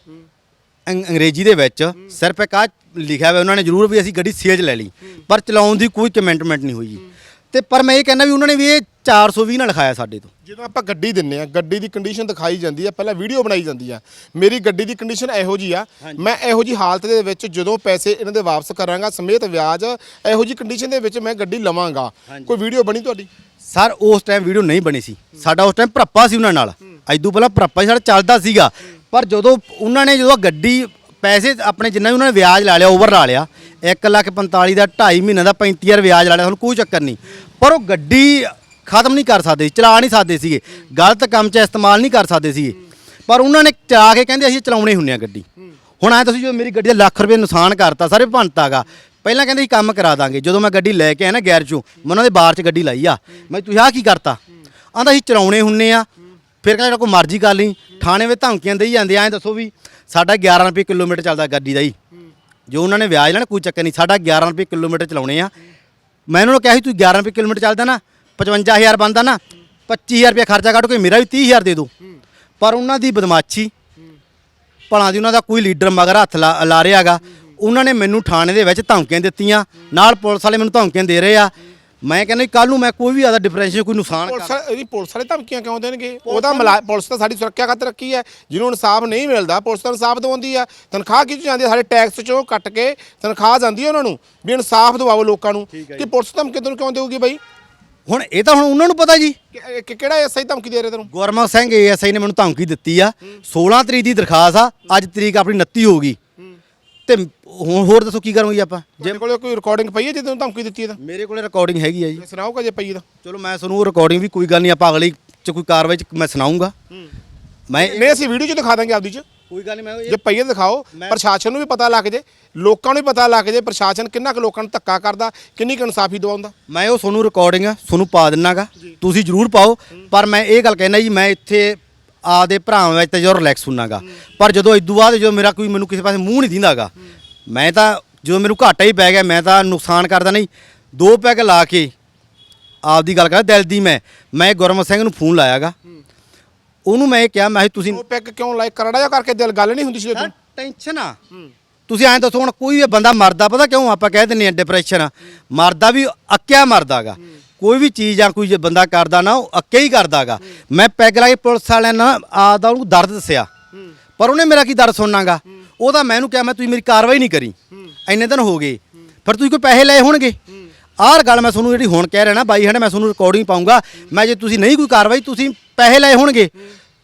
ਅੰਗ- ਅੰਗਰੇਜ਼ੀ ਦੇ ਵਿੱਚ ਸਿਰਫ ਇੱਕ ਆ ਲਿਖਿਆ ਹੋਇਆ ਉਹਨਾਂ ਨੇ ਜ਼ਰੂਰ ਵੀ ਅਸੀਂ ਗੱਡੀ ਸੇਜ ਲੈ ਲਈ ਪਰ ਚਲਾਉਣ ਦੀ ਕੋਈ ਕਮੈਂਟਮੈਂਟ ਨਹੀਂ ਹੋਈ। ਜੀ ਤੇ ਪਰ ਮੈਂ ਇਹ ਕਹਿੰਦਾ ਵੀ ਉਹਨਾਂ ਨੇ ਵੀ ਇਹ 420 ਨਾਲ ਲਿਖਾਇਆ ਸਾਡੇ ਤੋਂ। ਜਦੋਂ ਆਪਾਂ ਗੱਡੀ ਦਿੰਨੇ ਆ ਗੱਡੀ ਦੀ ਕੰਡੀਸ਼ਨ ਦਿਖਾਈ ਜਾਂਦੀ ਆ ਪਹਿਲਾਂ ਵੀਡੀਓ ਬਣਾਈ ਜਾਂਦੀ ਆ। ਮੇਰੀ ਗੱਡੀ ਦੀ ਕੰਡੀਸ਼ਨ ਇਹੋ ਜੀ ਆ ਮੈਂ ਇਹੋ ਜੀ ਹਾਲਤ ਦੇ ਵਿੱਚ ਜਦੋਂ ਪੈਸੇ ਇਹਨਾਂ ਦੇ ਵਾਪਸ ਕਰਾਂਗਾ ਸਮੇਤ ਵਿਆਜ ਇਹੋ ਜੀ ਕੰਡੀਸ਼ਨ ਦੇ ਵਿੱਚ ਮੈਂ ਗੱਡੀ ਲਵਾਂਗਾ। ਕੋਈ ਵੀਡੀਓ ਬਣੀ ਤੁਹਾਡੀ? ਸਰ ਉਸ ਟਾਈਮ ਵੀਡੀਓ ਨਹੀਂ ਬਣੀ ਸੀ। ਸਾਡਾ ਉਸ ਟਾਈਮ ਭਰਪਾ ਸੀ ਉਹਨਾਂ ਨਾਲ। ਐਦੋਂ ਪਹਿਲਾਂ ਭਰਪਾ ਹੀ ਸਾਡਾ ਚੱਲਦਾ ਸੀਗਾ। ਪਰ ਜਦੋਂ ਉਹਨਾਂ ਨੇ ਜਦੋਂ ਗੱਡੀ ਪੈਸੇ ਆਪਣੇ ਜਿੰਨਾ ਵੀ ਉਹਨਾਂ ਨੇ ਵਿਆਜ ਲਾ ਲਿਆ ਓਵਰ ਲਾ ਲਿਆ 1 ਲੱਖ 45 ਦਾ 2.5 ਮਹੀਨੇ ਦਾ 35000 ਵਿਆਜ ਲਾ ਲਿਆ ਤੁਹਾਨੂੰ ਕੋਈ ਚੱਕਰ ਨਹੀਂ। ਪਰ ਉਹ ਗੱਡੀ ਖਤਮ ਨਹੀਂ ਕਰ ਸਕਦੇ ਸੀ, ਚਲਾ ਨਹੀਂ ਸਕਦੇ ਸੀਗੇ। ਗਲਤ ਕੰਮ 'ਚ ਇਸਤੇਮਾਲ ਨਹੀਂ ਕਰ ਸਕਦੇ ਸੀਗੇ। ਪਰ ਉਹਨਾਂ ਨੇ ਚਲਾ ਕੇ ਕਹਿੰਦੇ ਅਸੀਂ ਚਲਾਉਣੇ ਹੁੰਨੇ ਆ ਗੱਡੀ। ਹੁਣ ਐ ਤੁਸੀਂ ਜੋ ਮੇਰੀ ਗੱਡੀ ਦਾ ਲੱਖ ਰੁਪਏ ਨੁਕਸਾਨ ਕਰਤਾ ਸਾਰੇ ਭੰਨਤਾਗਾ ਪਹਿਲਾਂ ਕਹਿੰਦੇ ਸੀ ਕੰਮ ਕਰਾ ਦਾਂਗੇ। ਜਦੋਂ ਮੈਂ ਗੱਡੀ ਲੈ ਕੇ ਆਇਆ ਨਾ ਗੈਰ ਚੋਂ ਮੈਂ ਉਹਨਾਂ ਦੇ ਬਾਰ 'ਚ ਗੱਡੀ ਲਾਈ ਆ। ਮੈਂ ਤੁਸੀਂ ਆਹ ਕੀ ਕਰਤਾ? ਆਂਦਾ ਅਸੀਂ ਚਲਾਉਣੇ ਹੁੰਨੇ ਆ ਫਿਰ ਕਹਿੰਦਾ ਕੋਈ ਮਰਜ਼ੀ ਕਰ ਲਈ। ਥਾਣੇ ਵਿੱਚ ਧਮਕੀਆਂ ਦੇਈ ਜਾਂਦੇ ਐਂ ਦੱਸੋ ਵੀ ਸਾਡਾ 11 ਰੁਪਏ ਕਿਲੋਮੀਟਰ ਚੱਲਦਾ ਗੱਡੀ ਦਾ ਹੀ ਜੋ ਉਹਨਾਂ ਨੇ ਵਿਆਜ ਲੈਣਾ ਕੋਈ ਚੱਕਰ ਨਹੀਂ। ਸਾਡਾ 11 ਰੁਪਏ ਕਿਲੋਮੀਟਰ ਚਲਾਉਣੇ ਆ। ਮੈਂ ਉਹਨਾਂ ਨੂੰ ਕਿਹਾ ਸੀ ਤੂੰ 11 ਰੁਪਏ ਕਿਲੋਮੀਟਰ ਚੱਲਦਾ ਨਾ 55000 ਬਣਦਾ ਨਾ 25000 ਰੁਪਏ ਖਰਚਾ ਕੱਢ ਕੇ ਮੇਰਾ ਵੀ 30000 ਦੇ ਦਿਓ ਪਰ ਉਹਨਾਂ ਦੀ ਬਦਮਾਸ਼ੀ ਭਲਾ ਦੀ ਉਹਨਾਂ ਦਾ ਕੋਈ ਲੀਡਰ ਮਗਰ ਹੱਥ ਲਾ ਲਾ ਰਿਹਾਗਾ ਉਹਨਾਂ ਨੇ ਮੈਨੂੰ ਥਾਣੇ ਦੇ ਵਿੱਚ ਧਮਕੀਆਂ ਦਿੱਤੀਆਂ। ਨਾਲ ਪੁਲਿਸ ਵਾਲੇ ਮੈਨੂੰ ਧਮਕੀਆਂ ਦੇ ਰਹੇ ਆ। ਮੈਂ ਕਹਿੰਦਾ ਕੱਲ ਨੂੰ ਮੈਂ ਕੋਈ ਵੀ ਆਦਾ ਡਿਫਰੈਂਸ਼ੀਅਲ ਕੋਈ ਨੁਕਸਾਨ ਪੁਲਿਸ ਇਹਦੀ ਪੁਲਿਸ ਵਾਲੇ ਧਮਕੀਆਂ ਕਿਉਂ ਦੇਣਗੇ? ਉਹਦਾ ਪੁਲਿਸ ਤਾਂ ਸਾਡੀ ਸੁਰੱਖਿਆ ਖਾਤਰ ਰੱਖੀ ਹੈ। ਜਿਹਨੂੰ ਇਨਸਾਫ ਨਹੀਂ ਮਿਲਦਾ ਪੁਲਿਸ ਤਾਂ ਇਨਸਾਫ ਦਵਾਉਂਦੀ ਆ ਤਨਖਾਹ ਕਿਉਂ ਜਾਂਦੀ ਸਾਡੇ ਟੈਕਸ ਚੋਂ ਕੱਟ ਕੇ ਤਨਖਾਹ ਜਾਂਦੀ ਹੈ ਉਹਨਾਂ ਨੂੰ। ਵੀ ਇਨਸਾਫ ਦਿਵਾਓ ਲੋਕਾਂ ਨੂੰ। ਕਿ ਪੁਲਿਸ ਧਮਕੀ ਤੈਨੂੰ ਕਿਉਂ ਦੇਊਗੀ ਬਾਈ? ਹੁਣ ਇਹ ਤਾਂ ਹੁਣ ਉਹਨਾਂ ਨੂੰ ਪਤਾ ਜੀ। ਕਿ- ਕਿ- ਕਿਹੜਾ ਐਸਆਈ ਧਮਕੀ ਦੇ ਰਿਹਾ ਤੈਨੂੰ? ਗੁਰਮੁਖ ਸਿੰਘ ਏਐਸਆਈ ਨੇ ਮੈਨੂੰ ਧਮਕੀ ਦਿੱਤੀ ਆ। 16 ਤਰੀਕ ਦੀ ਦਰਖਾਸਤ ਆ ਅੱਜ ਤਰੀਕ ਆਪਣੀ 29 ਹੋ ਗਈ। ਤੇ ਹੁਣ ਹੋਰ ਦੱਸੋ ਕੀ ਕਰਾਂਗੇ ਆਪਾਂ? ਜੇ ਕੋਲੇ ਕੋਈ ਰਿਕਾਰਡਿੰਗ ਪਈ ਹੈ ਜੇ ਤੈਨੂੰ ਧਮਕੀ ਦਿੱਤੀ ਹੈ ਤਾਂ? ਮੇਰੇ ਕੋਲੇ ਰਿਕਾਰਡਿੰਗ ਹੈਗੀ ਆ ਜੀ। ਸੁਣਾਓਗਾ ਜੇ ਪਈ ਤਾਂ? ਚਲੋ ਮੈਂ ਤੁਹਾਨੂੰ ਉਹ ਰਿਕਾਰਡਿੰਗ ਵੀ ਕੋਈ ਗੱਲ ਨਹੀਂ ਆਪਾਂ ਅਗਲੀ ਚ ਕੋਈ ਕਾਰਵਾਈ ਚ ਮੈਂ ਸੁਣਾਉਂਗਾ ਮੈਂ ਨਹੀਂ ਅਸੀਂ ਵੀਡੀਓ 'ਚ ਦਿਖਾ ਦਾਂਗੇ ਆਪਦੀ 'ਚ। ਕੋਈ ਗੱਲ ਨਹੀਂ ਮੈਂ ਜੇ ਪਈਏ ਦਿਖਾਓ ਪ੍ਰਸ਼ਾਸਨ ਨੂੰ ਵੀ ਪਤਾ ਲੱਗ ਜੇ ਲੋਕਾਂ ਨੂੰ ਵੀ ਪਤਾ ਲੱਗ ਜੇ ਪ੍ਰਸ਼ਾਸਨ ਕਿੰਨਾ ਕੁ ਲੋਕਾਂ ਨੂੰ ਧੱਕਾ ਕਰਦਾ ਕਿੰਨੀ ਕੁ ਇਨਸਾਫੀ ਦਵਾਉਂਦਾ। ਮੈਂ ਉਹ ਤੁਹਾਨੂੰ ਰਿਕਾਰਡਿੰਗ ਤੁਹਾਨੂੰ ਪਾ ਦਿੰਨਾਗਾ ਤੁਸੀਂ ਜਰੂਰ ਪਾਓ ਪਰ ਮੈਂ ਇਹ ਗੱਲ ਕਹਿਣਾ ਜੀ ਮੈਂ ਇੱਥੇ ਆਪਦੇ ਭਰਾਵਾਂ ਵਿੱਚ ਤਾਂ ਜੋ ਰਿਲੈਕਸ ਹੁੰਨਾਗਾ। ਪਰ ਜਦੋਂ ਇਦੋਂ ਬਾਅਦ ਜਦੋਂ ਮੇਰਾ ਕੋਈ ਮੈਨੂੰ ਕਿਸੇ ਪਾਸੇ ਮੂੰਹ ਨਹੀਂ ਦਿੰਦਾਗਾ ਮੈਂ ਤਾਂ ਜਦੋਂ ਮੈਨੂੰ ਘਾਟਾ ਹੀ ਪੈ ਗਿਆ ਮੈਂ ਤਾਂ ਨੁਕਸਾਨ ਕਰਦਾ ਨਹੀਂ। ਦੋ ਪੈਗ ਲਾ ਕੇ ਆਪਦੀ ਗੱਲ ਕਰ ਦਿਲ ਦੀ ਮੈਂ ਮੈਂ ਗੁਰਮਤ ਸਿੰਘ ਨੂੰ ਫੋਨ ਲਾਇਆਗਾ। ਉਹਨੂੰ ਮੈਂ ਇਹ ਕਿਹਾ ਮੈਂ ਕਿਹਾ ਤੁਸੀਂ ਉਹ ਪੈਕ ਕਿਉਂ ਲਾਈਕ ਕਰੜਾ ਜਾਂ ਕਰਕੇ ਦਿਲ ਗੱਲ ਨਹੀਂ ਹੁੰਦੀ ਸੀ ਤੂੰ ਟੈਨਸ਼ਨ ਆ। ਤੁਸੀਂ ਐਂ ਦੱਸੋ ਹੁਣ ਕੋਈ ਵੀ ਬੰਦਾ ਮਰਦਾ ਪਤਾ ਕਿਉਂ ਆਪਾਂ ਕਹਿ ਦਿੰਦੇ ਆ ਡਿਪਰੈਸ਼ਨ ਆ। ਮਰਦਾ ਵੀ ਅੱਕਿਆ ਮਰਦਾਗਾ। ਕੋਈ ਵੀ ਚੀਜ਼ ਜਾਂ ਕੋਈ ਜੇ ਬੰਦਾ ਕਰਦਾ ਨਾ ਉਹ ਅੱਕੇ ਹੀ ਕਰਦਾਗਾ। ਮੈਂ ਪੈਗ ਲਾ ਕੇ ਪੁਲਿਸ ਵਾਲਿਆਂ ਨਾਲ ਆਦਾ ਉਹਨੂੰ ਦਰਦ ਦੱਸਿਆ। ਪਰ ਉਹਨੇ ਮੇਰਾ ਕੀ ਦਰਦ ਸੁਣਨਾਗਾ? ਉਹਦਾ ਮੈਂ ਉਹਨੂੰ ਕਿਹਾ ਮੈਂ ਤੁਸੀਂ ਮੇਰੀ ਕਾਰਵਾਈ ਨਹੀਂ ਕਰੀ। ਇੰਨੇ ਦਿਨ ਹੋ ਗਏ। ਫਿਰ ਤੁਸੀਂ ਕੋਈ ਪੈਸੇ ਲਏ ਹੋਣਗੇ? ਆਹ ਗੱਲ ਮੈਂ ਤੁਹਾਨੂੰ ਜਿਹੜੀ ਹੁਣ ਕਹਿ ਰਿਹਾ ਨਾ ਬਾਈ ਹਣੇ ਮੈਂ ਤੁਹਾਨੂੰ ਰਿਕਾਰਡਿੰਗ ਪਾਉਂਗਾ ਮੈਂ ਜੇ ਤੁਸੀਂ ਨਹੀਂ ਕੋਈ ਕਾਰਵਾਈ ਤੁਸੀਂ ਪੈਸੇ ਲਏ ਹੋਣਗੇ।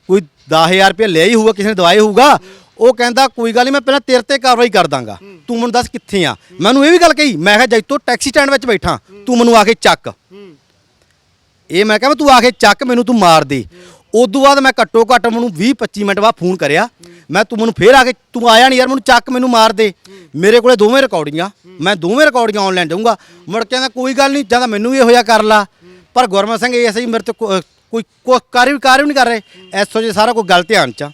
ਕੋਈ 10000 ਰੁਪਏ ਲਿਆ ਹੀ ਹੋਊਗਾ, ਕਿਸੇ ਨੇ ਦਵਾਏ ਹੋਊਗਾ। ਉਹ ਕਹਿੰਦਾ, ਕੋਈ ਗੱਲ ਨਹੀਂ ਮੈਂ ਪਹਿਲਾਂ ਤੇਰੇ ਤੇ ਕਾਰਵਾਈ ਕਰ ਦਾਂਗਾ। ਤੂੰ ਮੈਨੂੰ ਦੱਸ ਕਿੱਥੇ ਆ? ਮੈਨੂੰ ਇਹ ਵੀ ਗੱਲ ਕਹੀ। ਮੈਂ ਕਿਹਾ ਜੈਤੋ ਟੈਕਸੀ ਸਟੈਂਡ ਵਿੱਚ ਬੈਠਾ, ਤੂੰ ਮੈਨੂੰ ਆ ਕੇ ਚੱਕ। ਇਹ ਮੈਂ ਕਿਹਾ ਤੂੰ ਆ ਕੇ ਚੱਕ, ਮੈਨੂੰ ਤੂੰ ਮਾਰ ਦੇ। ਉਦੋਂ ਬਾਅਦ ਮੈਂ ਘੱਟੋ ਘੱਟ ਮੈਨੂੰ 20 25 ਮਿੰਟ ਬਾਅਦ ਫੋਨ ਕਰਿਆ। ਮੈਂ ਤੂੰ ਮੈਨੂੰ ਫੇਰ ਆ ਕੇ, ਤੂੰ ਆਇਆ ਨਹੀਂ ਯਾਰ, ਮੈਨੂੰ ਚੱਕ, ਮੈਨੂੰ ਮਾਰ ਦੇ। ਮੇਰੇ ਕੋਲੇ ਦੋਵੇਂ ਰਿਕਾਰਡਿੰਗਾਂ। ਮੈਂ ਦੋਵੇਂ ਰਿਕਾਰਡਿੰਗਾਂ ਆਨਲਾਈਨ ਦਊਂਗਾ। ਮੁੜ ਕੇ ਕਹਿੰਦਾ, ਕੋਈ ਗੱਲ ਨਹੀਂ ਜਾਂ ਤਾਂ ਮੈਨੂੰ ਵੀ ਇਹੋ ਜਿਹਾ ਕਰ ਲਾ। ਪਰ ਗੁਰਮਤ ਸਿੰਘ, ਇਹ ਸਹੀ ਮੇਰੇ ਤੇ ਕੋਈ ਕੋਈ ਕਾਰ ਵੀ ਕਾਰ ਵੀ ਨਹੀਂ ਕਰ ਰਹੇ। ਐਸੋ ਜੇ ਸਾਰਾ ਕੋਈ ਗੱਲ ਧਿਆਨ ਚ ਆ।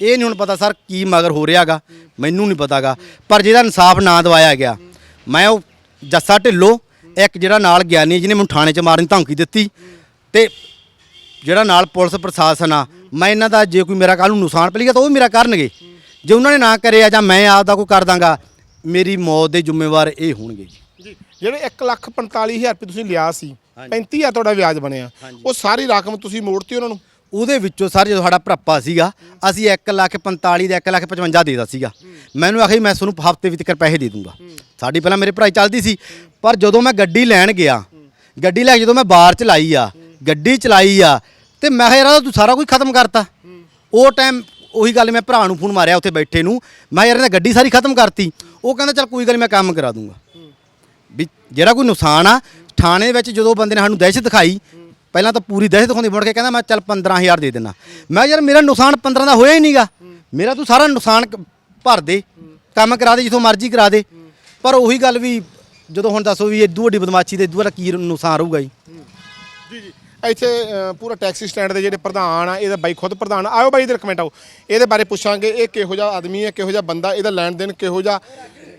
ਇਹ ਨਹੀਂ ਹੁਣ ਪਤਾ ਸਰ ਕੀ ਮਗਰ ਹੋ ਰਿਹਾਗਾ। ਮੈਨੂੰ ਨਹੀਂ ਪਤਾਗਾ। ਪਰ ਜਿਹਦਾ ਇਨਸਾਫ ਨਾ ਦਵਾਇਆ ਗਿਆ, ਮੈਂ ਉਹ ਜੱਸਾ ਢਿੱਲੋਂ, ਇੱਕ ਜਿਹੜਾ ਨਾਲ ਗਿਆਨੀ ਜਿਹਨੇ ਮੈਨੂੰ ਥਾਣੇ 'ਚ ਮਾਰਨ ਦੀ ਧਮਕੀ ਦਿੱਤੀ ਤੇ ਜਿਹੜਾ ਨਾਲ ਪੁਲਿਸ ਪ੍ਰਸ਼ਾਸਨ ਆ, ਮੈਂ ਇਹਨਾਂ ਦਾ ਜੇ ਕੋਈ ਮੇਰਾ ਕੱਲ ਨੂੰ ਨੁਕਸਾਨ ਪਲੀਗਾ ਤਾਂ ਉਹ ਵੀ ਮੇਰਾ ਕਰਨਗੇ। ਜੇ ਉਹਨਾਂ ਨੇ ਨਾ ਕਰਿਆ ਜਾਂ ਮੈਂ ਆਪ ਦਾ ਕੋਈ ਕਰ ਦਾਂਗਾ, ਮੇਰੀ ਮੌਤ ਦੇ ਜ਼ਿੰਮੇਵਾਰ ਇਹ ਹੋਣਗੇ ਜੀ। ਜੀ। ਜਿਹੜੇ 145000 ਰੁਪਏ ਤੁਸੀਂ ਲਿਆ ਸੀ 35000 ਤੁਹਾਡਾ ਵਿਆਜ ਬਣਿਆ। ਉਹ ਸਾਰੀ ਰਕਮ ਤੁਸੀਂ ਮੋੜਤੀ ਉਹਨਾਂ ਨੂੰ? ਉਹਦੇ ਵਿੱਚੋਂ ਸਰ ਜਦੋਂ ਸਾਡਾ ਭਰਾਪਾ ਸੀਗਾ ਅਸੀਂ 1 ਲੱਖ 45 ਦੇ 1 ਲੱਖ 55 ਦੇਦਾ ਸੀਗਾ। ਮੈਨੂੰ ਆਖੀ ਮੈਂ ਤੁਹਾਨੂੰ ਹਫ਼ਤੇ ਵਿੱਚ ਪੈਸੇ ਦੇ ਦੂੰਗਾ। ਸਾਡੀ ਪਹਿਲਾਂ ਮੇਰੇ ਭਰਾਈ ਚੱਲਦੀ ਸੀ ਪਰ ਜਦੋਂ ਮੈਂ ਗੱਡੀ ਲੈਣ ਗਿਆ ਗੱਡੀ ਲੈ ਕੇ ਜਦੋਂ ਮੈਂ ਬਾਹਰ ਚਲਾਈ ਆ ਗੱਡੀ ਚਲਾਈ ਆ ਤੇ ਮੈਂ ਕਿਹਾ ਯਾਰ ਤੂੰ ਸਾਰਾ ਕੁਝ ਖਤਮ ਕਰਤਾ। ਉਹ ਟਾਈਮ ਉਹੀ ਗੱਲ ਮੈਂ ਭਰਾ ਨੂੰ ਫੋਨ ਮਾਰਿਆ ਉੱਥੇ ਬੈਠੇ ਨੂੰ। ਮੈਂ ਯਾਰ ਇਹਨੇ ਗੱਡੀ ਸਾਰੀ ਖਤਮ ਕਰਤੀ। ਉਹ ਕਹਿੰਦਾ ਚੱਲ ਕੋਈ ਗੱਲ ਮੈਂ ਕੰਮ ਕਰਾ ਦੂੰਗਾ। ਵੀ ਜਿਹੜਾ ਕੋਈ ਨੁਕਸਾਨ ਆ, ਥਾਣੇ ਵਿੱਚ ਜਦੋਂ ਬੰਦੇ ਨੇ ਸਾਨੂੰ ਦਹਿਸ਼ਤ ਦਿਖਾਈ, ਪਹਿਲਾਂ ਤਾਂ ਪੂਰੀ ਦਹਿਸ਼ਤ ਦਿਖਾਉਂਦੀ, ਮੁੜ ਕੇ ਕਹਿੰਦਾ ਮੈਂ ਚੱਲ 15000 ਦੇ ਦਿੰਦਾ। ਮੈਂ ਕਿਹਾ ਯਾਰ ਮੇਰਾ ਨੁਕਸਾਨ 15 ਦਾ ਹੋਇਆ ਹੀ ਨਹੀਂਗਾ ਮੇਰਾ ਤੂੰ ਸਾਰਾ ਨੁਕਸਾਨ ਭਰ ਦੇ, ਕੰਮ ਕਰਾ ਦੇ, ਜਿੱਥੋਂ ਮਰਜ਼ੀ ਕਰਾ ਦੇ। ਪਰ ਉਹੀ ਗੱਲ ਵੀ ਜਦੋਂ ਹੁਣ ਦੱਸੋ ਵੀ ਇਦੋਂ ਵੱਡੀ ਬਦਮਾਸ਼ੀ ਤੇ ਇਦੋਂ ਵੱਡਾ ਕੀ ਨੁਕਸਾਨ ਰਹੂਗਾ ਜੀ? ਜੀ ਜੀ। ਇੱਥੇ ਪੂਰਾ ਟੈਕਸੀ ਸਟੈਂਡ ਦੇ ਜਿਹੜੇ ਪ੍ਰਧਾਨ ਆ, ਇਹਦਾ ਬਾਈ ਖੁਦ ਪ੍ਰਧਾਨ ਆਇਓ ਬਾਈ ਦੇ ਕਮੈਂਟ ਆਓ। ਇਹਦੇ ਬਾਰੇ ਪੁੱਛਾਂਗੇ, ਇਹ ਕਿਹੋ ਜਿਹਾ ਆਦਮੀ ਹੈ, ਕਿਹੋ ਜਿਹਾ ਬੰਦਾ, ਇਹਦਾ ਲੈਣ ਦੇਣ ਕਿਹੋ ਜਿਹਾ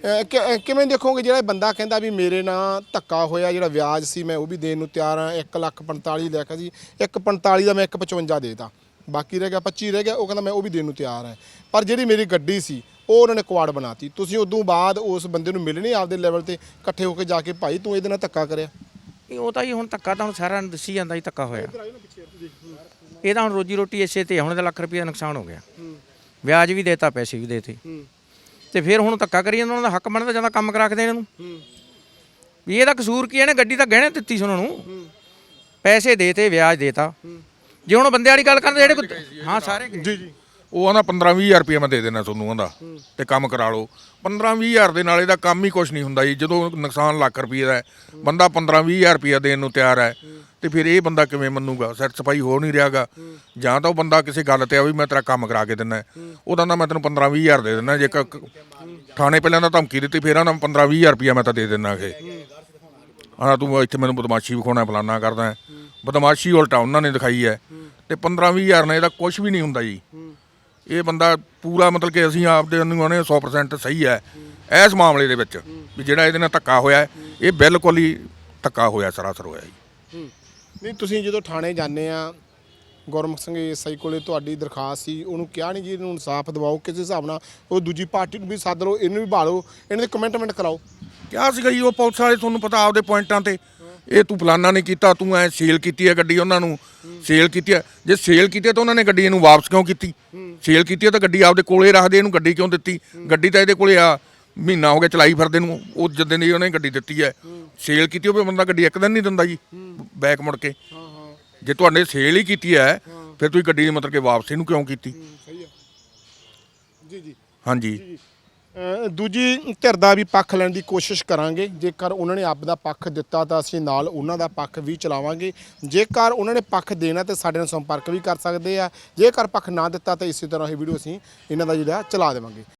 ਕਿਵੇਂ ਦੇਖੋਗੇ ਜਿਹੜਾ ਬੰਦਾ ਕਹਿੰਦਾ ਵੀ ਮੇਰੇ ਨਾਲ ਧੱਕਾ ਹੋਇਆ ਜਿਹੜਾ ਵਿਆਜ ਸੀ ਮੈਂ ਉਹ ਵੀ ਦੇਣ ਨੂੰ ਤਿਆਰ ਹਾਂ 1 ਲੱਖ 45 ਲੈ ਕੇ ਜੀ 1.45 ਦਾ ਮੈਂ 1.55 ਦੇਤਾ। ਬਾਕੀ ਰਹਿ ਗਿਆ 25 ਰਹਿ ਗਿਆ ਉਹ ਕਹਿੰਦਾ ਮੈਂ ਉਹ ਵੀ ਦੇਣ ਨੂੰ ਤਿਆਰ ਹਾਂ। ਪਰ ਜਿਹੜੀ ਮੇਰੀ ਗੱਡੀ ਸੀ ਉਹ ਉਹਨਾਂ ਨੇ ਕੁਆੜ ਬਣਾਤੀ। ਤੁਸੀਂ ਉਦੋਂ ਬਾਅਦ ਉਸ ਬੰਦੇ ਨੂੰ ਮਿਲਣੇ ਆਪਦੇ ਲੈਵਲ ਤੇ ਇਕੱਠੇ ਹੋ ਕੇ ਜਾ ਕੇ ਭਾਈ ਤੂੰ ਇਹਦੇ ਨਾਲ ਧੱਕਾ ਕਰਿਆ। ਇਹ ਉਹ ਤਾਂ ਜੀ ਹੁਣ ਧੱਕਾ ਤਾਂ ਹੁਣ ਸਾਰਿਆਂ ਨੂੰ ਦੱਸੀ ਜਾਂਦਾ ਜੀ ਧੱਕਾ ਹੋਇਆ। ਇਹ ਤਾਂ ਹੁਣ ਰੋਜੀ ਰੋਟੀ ਇਸੇ ਤੇ ਹੁਣ ਤਾਂ ਲੱਖ ਰੁਪਏ ਦਾ ਨੁਕਸਾਨ ਹੋ ਗਿਆ। ਵਿਆਜ ਵੀ ਦੇਤਾ ਪੈਸੇ ਵੀ ਦੇਤੇ। ਤੇ ਫਿਰ ਹੁਣ ਧੱਕਾ ਕਰੀ ਜਾਂਦਾ ਉਹਨਾਂ ਦਾ ਹੱਕ ਬਣਦਾ ਜਾਂਦਾ ਕੰਮ ਕਰਾ ਕੇ ਦੇਣ ਨੂੰ। ਵੀ ਇਹਦਾ ਕਸੂਰ ਕੀ ਹੈ ਇਹਨੇ ਗੱਡੀ ਤਾਂ ਗਹਿਣੇ ਦਿੱਤੀ ਸੀ ਉਹਨਾਂ ਨੂੰ। ਪੈਸੇ ਦੇਤੇ ਵਿਆਜ ਦੇਤਾ। ਜੇ ਹੁਣ ਬੰਦੇ ਵਾਲੀ ਗੱਲ ਕਰਦੇ ਜਿਹੜੇ ਕੋਈ- ਹਾਂ ਸਾਰੇ ਗਏ। ਜੀ ਜੀ। ਉਹ ਆਂਦਾ 15 20000 ਰੁਪਏ ਮੈਂ ਦੇ ਦੇਣਾ ਤੁਹਾਨੂੰ ਆਂਦਾ ਤੇ ਕੰਮ ਕਰਾ ਲਓ। 15 20000 ਦੇ ਨਾਲ ਇਹਦਾ ਕੰਮ ਹੀ ਕੁਝ ਨਹੀਂ ਹੁੰਦਾ ਜੀ। ਜਦੋਂ ਨੁਕਸਾਨ ਲੱਖ ਰੁਪਏ ਦਾ ਹੈ ਬੰਦਾ 15 20000 ਰੁਪਏ ਦੇਣ ਨੂੰ ਤਿਆਰ ਹੈ। ਤੇ ਫਿਰ ਇਹ ਬੰਦਾ ਕਿਵੇਂ ਮੰਨੂਗਾ? ਸਿਰ ਸਫ਼ਾਈ ਹੋ ਨਹੀਂ ਰਿਹਾਗਾ। ਜਾਂ ਤਾਂ ਉਹ ਬੰਦਾ ਕਿਸੇ ਗੱਲ ਤੇ ਆ ਵੀ ਮੈਂ ਤੇਰਾ ਕੰਮ ਕਰਾ ਕੇ ਦਿੰਦਾ ਉਹਦਾ ਨਾ ਮੈਂ ਤੈਨੂੰ 15 20000 ਦੇ ਦਿੰਦਾ ਜੇ ਕ- ਥਾਣੇ ਪਹਿਲਾਂ ਤਾਂ ਧਮਕੀ ਦਿੱਤੀ ਫਿਰ ਆਂਦਾ 15 20000 ਰੁਪਏ ਮੈਂ ਤਾਂ ਦੇ ਦਿੰਦਾ ਕਿ ਆਹ ਤੂੰ ਇੱਥੇ ਮੈਨੂੰ ਬਦਮਾਸ਼ੀ ਵਿਖਾਉਣਾ ਫਲਾਨਾ ਕਰਦਾ ਹੈ। ਬਦਮਾਸ਼ੀ ਉਲਟਾ ਉਹਨਾਂ ਨੇ ਦਿਖਾਈ ਹੈ। ਤੇ 15 20000 ਨਾਲ ਇਹਦਾ ਕੁਝ ਵੀ ਨਹੀਂ ਹੁੰਦਾ ਜੀ। ਇਹ ਬੰਦਾ ਪੂਰਾ ਮਤਲਬ ਕਿ ਅਸੀਂ ਆਪਦੇ ਨੂੰ ਆਨੇ 100% ਸਹੀ ਹੈ। ਇਸ ਮਾਮਲੇ ਦੇ ਵਿੱਚ ਵੀ ਜਿਹੜਾ ਇਹਦੇ ਨਾਲ ਧੱਕਾ ਹੋਇਆ ਹੈ, ਇਹ ਬਿਲਕੁਲ ਹੀ ਧੱਕਾ ਹੋਇਆ ਸਰਾਸਰ ਹੋਇਆ ਜੀ। ਨਹੀਂ, ਤੁਸੀਂ ਜਦੋਂ ਥਾਣੇ ਜਾਂਦੇ ਆ ਗੁਰਮੁਖ ਸਿੰਘ ਐਸਆਈ ਕੋਲੇ ਤੁਹਾਡੀ ਦਰਖਾਸਤ ਸੀ, ਉਹਨੂੰ ਕਿਹਾ ਨਹੀਂ ਜੀ, ਇਹਨੂੰ ਇਨਸਾਫ ਦਿਵਾਓ, ਕਿਸੇ ਹਿਸਾਬ ਨਾਲ ਉਹ ਦੂਜੀ ਪਾਰਟੀ ਨੂੰ ਵੀ ਸੱਦ ਲਓ, ਇਹਨੂੰ ਵੀ ਭਾਲੋ, ਇਹਨਾਂ ਦੇ ਕਮੈਂਟਮੈਂਟ ਕਰਾਓ। ਕਿਹਾ ਸੀਗਾ ਜੀ, ਉਹ ਪੁਲਿਸ ਵਾਲੇ ਤੁਹਾਨੂੰ ਪਤਾ ਆਪਦੇ ਪੁਆਇੰਟਾਂ ਤੇ, ਇਹ ਤੂੰ ਫਲਾਨਾ ਨਹੀਂ ਕੀਤਾ, ਤੂੰ ਐ ਸੇਲ ਕੀਤੀ ਹੈ ਗੱਡੀ ਉਹਨਾਂ ਨੂੰ, ਸੇਲ ਕੀਤੀ ਹੈ। ਜੇ ਸੇਲ ਕੀਤੀ ਹੈ ਤਾਂ ਉਹਨਾਂ ਨੇ ਗੱਡੀ ਇਹਨੂੰ ਵਾਪਸ ਕਿਉਂ ਕੀਤੀ? ਸੇਲ ਕੀਤੀ ਹੈ ਤਾਂ ਗੱਡੀ ਆਪਦੇ ਕੋਲੇ ਰੱਖਦੇ ਇਹਨੂੰ ਗੱਡੀ ਕਿਉਂ ਦਿੱਤੀ? ਗੱਡੀ ਤਾਂ ਇਹਦੇ ਕੋਲੇ ਆ, ਮਹੀਨਾ ਹੋ ਗਿਆ ਚਲਾਈ ਫਿਰਦੇ ਨੂੰ, ਉਹ ਜਦੋਂ ਦੀ ਉਹਨੇ ਗੱਡੀ ਦਿੱਤੀ ਹੈ। ਸੇਲ ਕੀਤੀ ਹੋਵੇ ਬੰਦਾ ਗੱਡੀ ਇੱਕ ਦਿਨ ਨਹੀਂ ਦਿੰਦਾ ਜੀ ਬੈਕ ਮੁੜ ਕੇ। ਜੇ ਤੁਹਾਡੇ ਸੇਲ ਹੀ ਕੀਤੀ ਹੈ ਫਿਰ ਤੁਸੀਂ ਗੱਡੀ ਮਤਲਬ ਕਿ ਵਾਪਸ ਇਹਨੂੰ ਕਿਉਂ ਕੀਤੀ? ਸਹੀ ਹੈ। ਜੀ ਜੀ। ਹਾਂਜੀ। ਦੂਜੀ ਧਿਰ ਦਾ ਵੀ ਪੱਖ ਲੈਣ ਦੀ ਕੋਸ਼ਿਸ਼ ਕਰਾਂਗੇ। ਜੇਕਰ ਉਹਨਾਂ ਨੇ ਆਪ ਦਾ ਪੱਖ ਦਿੱਤਾ ਤਾਂ ਅਸੀਂ ਨਾਲ ਉਹਨਾਂ ਦਾ ਪੱਖ ਵੀ ਚਲਾਵਾਂਗੇ। ਜੇਕਰ ਉਹਨਾਂ ਨੇ ਪੱਖ ਦੇਣਾ ਤੇ ਸਾਡੇ ਨਾਲ ਸੰਪਰਕ ਵੀ ਕਰ ਸਕਦੇ ਆ। ਜੇਕਰ ਪੱਖ ਨਾ ਦਿੱਤਾ ਤਾਂ ਇਸੇ ਤਰ੍ਹਾਂ ਇਹ ਵੀਡੀਓ ਅਸੀਂ ਇਹਨਾਂ ਦਾ ਜਿਹੜਾ ਚਲਾ ਦੇਵਾਂਗੇ।